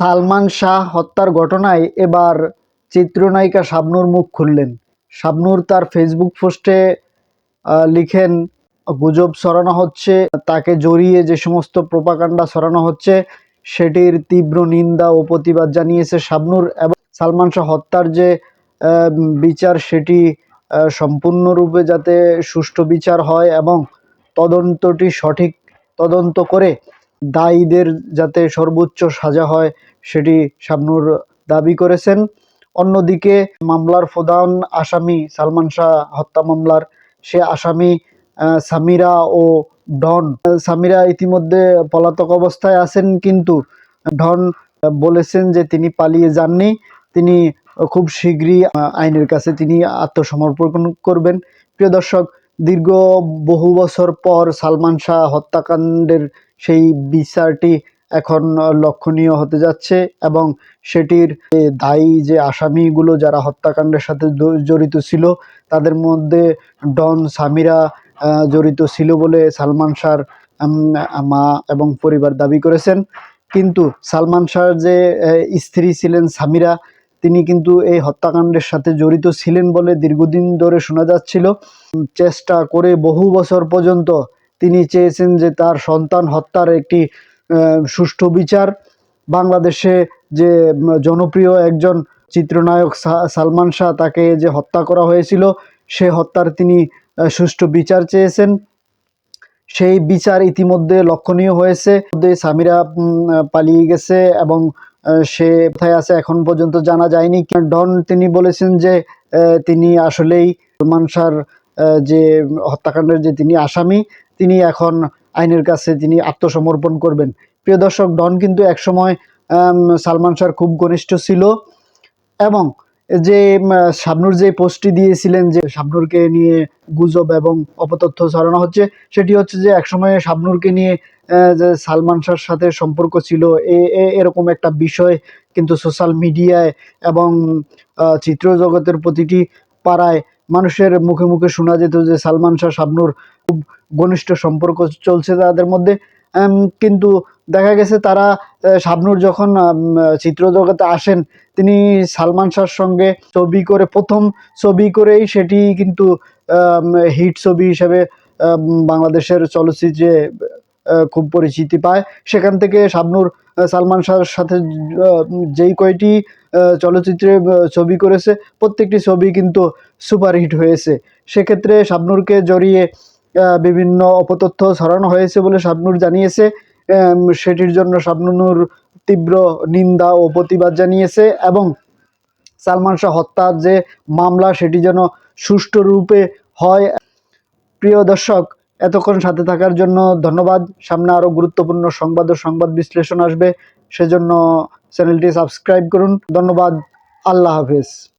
সালমান শাহ হত্যার ঘটনায় এবার চিত্রনায়িকা শাবনূর মুখ খুললেন। শাবনূর তার ফেসবুক পোস্টে লিখেন, গুজব ছড়ানো হচ্ছে, তাকে জড়িয়ে যে সমস্ত প্রপাকাণ্ডা সরানো হচ্ছে, সেটির তীব্র নিন্দা ও প্রতিবাদ জানিয়েছে শাবনূর এবং সালমান শাহ হত্যার যে বিচার, সেটি সম্পূর্ণরূপে যাতে সুষ্ঠু বিচার হয় এবং তদন্তটি সঠিক তদন্ত করে দায়ীদের যাতে সর্বোচ্চ সাজা হয়, সেটি শাবনূর দাবি করেছেন। অন্যদিকে মামলার প্রধান আসামি সালমান শাহ হত্যা মামলার, সে আসামি সামিরা ও ডন। সামিরা ইতিমধ্যে পলাতক অবস্থায় আছেন কিন্তু ডন বলেছেন যে তিনি পালিয়ে যাননি। তিনি খুব শীঘ্রই আইনের কাছে তিনি আত্মসমর্পণ করবেন। প্রিয় দর্শক, দীর্ঘ বহু বছর পর সালমান শাহ হত্যাকাণ্ডের সেই বিচারটি এখন লক্ষণীয় হতে যাচ্ছে এবং সেটির দায়ী যে আসামিগুলো যারা হত্যাকাণ্ডের সাথে জড়িত ছিল, তাদের মধ্যে ডন সামিরা জড়িত ছিল বলে সালমান শাহর মা এবং পরিবার দাবি করেছেন। কিন্তু সালমান শাহর যে স্ত্রী ছিলেন সামিরা, তিনি কিন্তু এই হত্যাকাণ্ডের সাথে জড়িত ছিলেন বলে দীর্ঘদিন ধরে শোনা যাচ্ছিল। চেষ্টা করে বহু বছর পর্যন্ত তিনি চেয়েছেন যে তার সন্তান হত্যার একটি সুষ্ঠু বিচার। বাংলাদেশে যে জনপ্রিয় একজন চিত্রনায়ক সালমান শাহ তাকে যে হত্যা করা হয়েছিল, সে হত্যার তিনি সুষ্ঠু বিচার চেয়েছেন। সেই বিচার ইতিমধ্যে লক্ষণীয় হয়েছে। সামিরা পালিয়ে গেছে এবং সে কোথায় আছে এখন পর্যন্ত জানা যায়নি। ডন, তিনি বলেছেন যে তিনি আসলেই সালমান শাহর যে হত্যাকাণ্ডের যে তিনি আসামি তিনি এখন আইনের কাছে তিনি আত্মসমর্পণ করবেন। প্রিয় দর্শক, ডন কিন্তু একসময় সালমান শাহর খুব ঘনিষ্ঠ ছিল এবং যে শাবনূর যে পোস্টটি দিয়েছিলেন যে শাবনূরকে নিয়ে গুজব এবং অপতথ্য ছড়ানো হচ্ছে, সেটি হচ্ছে যে একসময় শাবনূরকে নিয়ে যে সালমান শাহর সাথে সম্পর্ক ছিল, এ- এরকম একটা বিষয় কিন্তু সোশ্যাল মিডিয়ায় এবং চিত্র জগতের প্রতিটি পাড়ায় মানুষের মুখে মুখে শোনা যেত যে সালমান শাহ, শাবনূর খুব ঘনিষ্ঠ সম্পর্ক চলছে তাদের মধ্যে। কিন্তু দেখা গেছে তারা শাবনূর যখন উম, চিত্র জগতে আসেন তিনি সালমান শাহর সঙ্গে ছবি করে প্রথম ছবি করেই সেটি কিন্তু হিট ছবি হিসেবে বাংলাদেশের চলচ্চিত্রে খুব পরিচিতি পায়। সেখান থেকে শাবনূর সালমান শাহর সাথে যেই কয়টি চলচ্চিত্রে ছবি করেছে প্রত্যেকটি ছবি কিন্তু সুপারহিট হয়েছে। সেক্ষেত্রে শাবনূরকে জড়িয়ে বিভিন্ন অপতথ্য ছড়ানো হয়েছে বলে শাবনূর জানিয়েছে। সেটির জন্য শাবনুর তীব্র নিন্দা ও প্রতিবাদ জানিয়েছে এবং সালমান শাহ হত্যার যে মামলা, সেটি যেন সুষ্ঠু রূপে হয়। প্রিয় দর্শক, এতক্ষণ সাথে থাকার জন্য ধন্যবাদ। সামনে আরও গুরুত্বপূর্ণ সংবাদ ও সংবাদ বিশ্লেষণ আসবে। সেজন্য চ্যানেলটি সাবস্ক্রাইব করুন। ধন্যবাদ। আল্লাহ হাফেজ।